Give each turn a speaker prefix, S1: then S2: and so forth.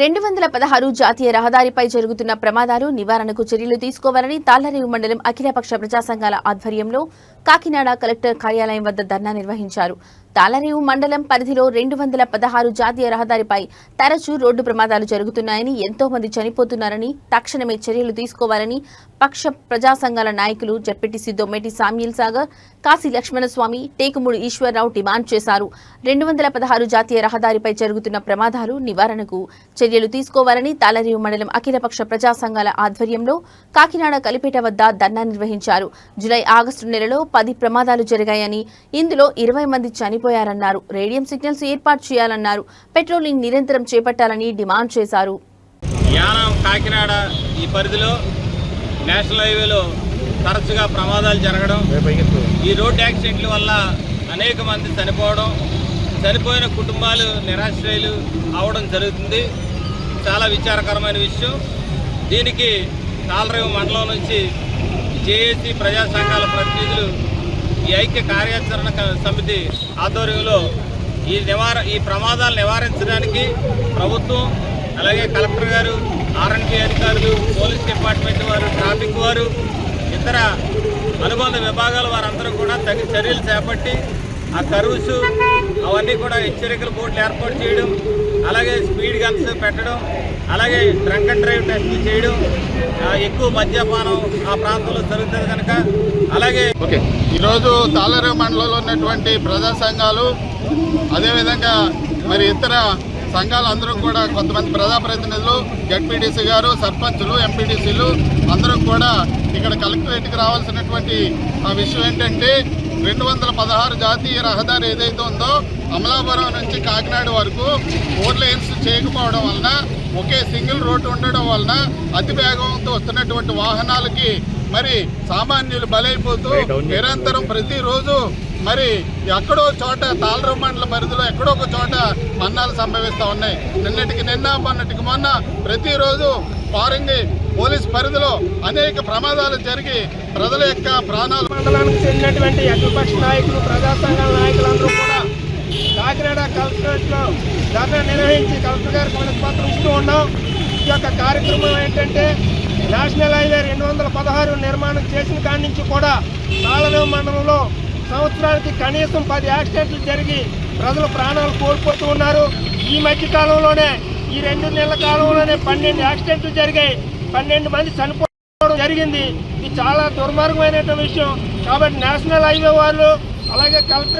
S1: రెండు వందల పదహారు జాతీయ రహదారిపై జరుగుతున్న ప్రమాదాలు నివారణకు చర్యలు తీసుకోవాలని తాళ్ళరేవు మండలం అఖిలపక్ష ప్రజా సంఘాల ఆధ్వర్యంలో కాకినాడ కలెక్టర్ కార్యాలయం వద్ద ధర్నా నిర్వహించారు. తాళ్ళరేవు మండలం పరిధిలో రెండు వందల పదహారు జాతీయ రహదారిపై తరచూ రోడ్డు ప్రమాదాలు జరుగుతున్నాయని ఎంతో మంది చనిపోతున్నారని తక్షణమే చర్యలు తీసుకోవాలని పక్ష ప్రజా సంఘాల నాయకులు ZPTC Dommeti Samuel Sagar Kasi Lakshmanaswamy Tekumudi Eswara Rao demand చేశారు. రెండు వందల పదహారు జాతీయ రహదారిపై జరుగుతున్న ప్రమాదాలు నివారణకు చర్యలు తీసుకోవాలని తాళరేవు మండలం అఖిలపక్ష ప్రజా సంఘాల ఆధ్వర్యంలో కాకినాడ కలిపేట వద్ద ధర్నా నిర్వహించారు. జులై ఆగస్టు నెలలో పది ప్రమాదాలు జరిగాయని ఇందులో ఇరవై మంది చనిపోయారన్నారు రేడియం సిగ్నల్స్ ఏర్పాటు చేయాలన్నారు. పెట్రోలింగ్ నిరంతరం చేపట్టాలని డిమాండ్ చేశారు.
S2: యానం కాకినాడ ఈ పరిధిలో నేషనల్ హైవేలో తరచుగా ప్రమాదాలు జరగడం ఈ రోడ్ యాక్సిడెంట్ల వల్ల అనేక మంది చనిపోవడం చనిపోయిన కుటుంబాలు నిరాశ్రయులు అవడం జరుగుతుంది. చాలా విచారకరమైన విషయం. దీనికి తాళరేవు మండలం నుంచి జేఏసీ ప్రజా సంఘాల ప్రతినిధులు ఈ ఐక్య కార్యాచరణ సమితి ఆధ్వర్యంలో ఈ నివార ఈ ప్రమాదాలు నివారించడానికి ప్రభుత్వం అలాగే కలెక్టర్ గారు ఆర్ఎన్పి అధికారులు పోలీస్ డిపార్ట్మెంట్ వారు ట్రాఫిక్ వారు ఇతర అనుబంధ విభాగాల వారందరూ కూడా తగిన చర్యలు చేపట్టి ఆ కర్వ్స్ అవన్నీ కూడా హెచ్చరికల బోర్డులు ఏర్పాటు చేయడం అలాగే స్పీడ్ గన్స్ పెట్టడం అలాగే డ్రంక్ అండ్ డ్రైవ్ టెస్టులు చేయడం ఎక్కువ మద్యపానం ఆ ప్రాంతంలో జరుగుతుంది కనుక. అలాగే
S3: ఓకే. ఈరోజు తాళరేవు మండలంలో ఉన్నటువంటి ప్రజా సంఘాలు అదేవిధంగా మరి ఇతర సంఘాలు అందరూ కూడా కొంతమంది ప్రజాప్రతినిధులు జడ్పీటీసీ గారు సర్పంచులు ఎంపీటీసీలు అందరూ కూడా ఇక్కడ కలెక్టరేట్కి రావాల్సినటువంటి ఆ విషయం ఏంటంటే రెండు వందల పదహారు జాతీయ రహదారి ఏదైతే ఉందో అమలాపురం నుంచి కాకినాడ వరకు ఫోర్ లైన్స్ చేయకపోవడం వలన ఒకే సింగిల్ రోడ్డు ఉండడం వలన అతి వేగంతో వస్తున్నటువంటి వాహనాలకి మరి సామాన్యులు బలైపోతూ నిరంతరం ప్రతిరోజు మరి ఎక్కడో చోట తాళరం మండల పరిధిలో ఎక్కడో ఒక చోట మరణాలు సంభవిస్తూ ఉన్నాయి. నిన్నటికి నిన్న మొన్నటికి మొన్న ప్రతిరోజు పారింగి పోలీస్ పరిధిలో అనేక ప్రమాదాలు జరిగి ప్రజల యొక్క ప్రాణాలు
S4: మండలానికి చెందినటువంటి అఖిలపక్ష నాయకులు ప్రజా సంఘాల నాయకులందరూ కూడా కాకినాడ కలెక్టరేట్లో ధర్నా నిర్వహించి కలెక్టర్ గారికి మనకు పత్రం ఇస్తూ ఉన్నాం. ఈ యొక్క కార్యక్రమం ఏంటంటే నేషనల్ హైవే రెండు వందల పదహారు నిర్మాణం చేసిన కాడి నుంచి కూడా తాళరేవు మండలంలో సంవత్సరానికి కనీసం పది యాక్సిడెంట్లు జరిగి ప్రజలు ప్రాణాలు కోల్పోతూ ఉన్నారు. ఈ మధ్య కాలంలోనే ఈ రెండు నెలల కాలంలోనే పన్నెండు యాక్సిడెంట్లు జరిగాయి. పన్నెండు మంది చనిపోవడం జరిగింది. ఇది చాలా దుర్మార్గమైనటువంటి విషయం. కాబట్టి నేషనల్ హైవే వాళ్ళు అలాగే కలెక్టర్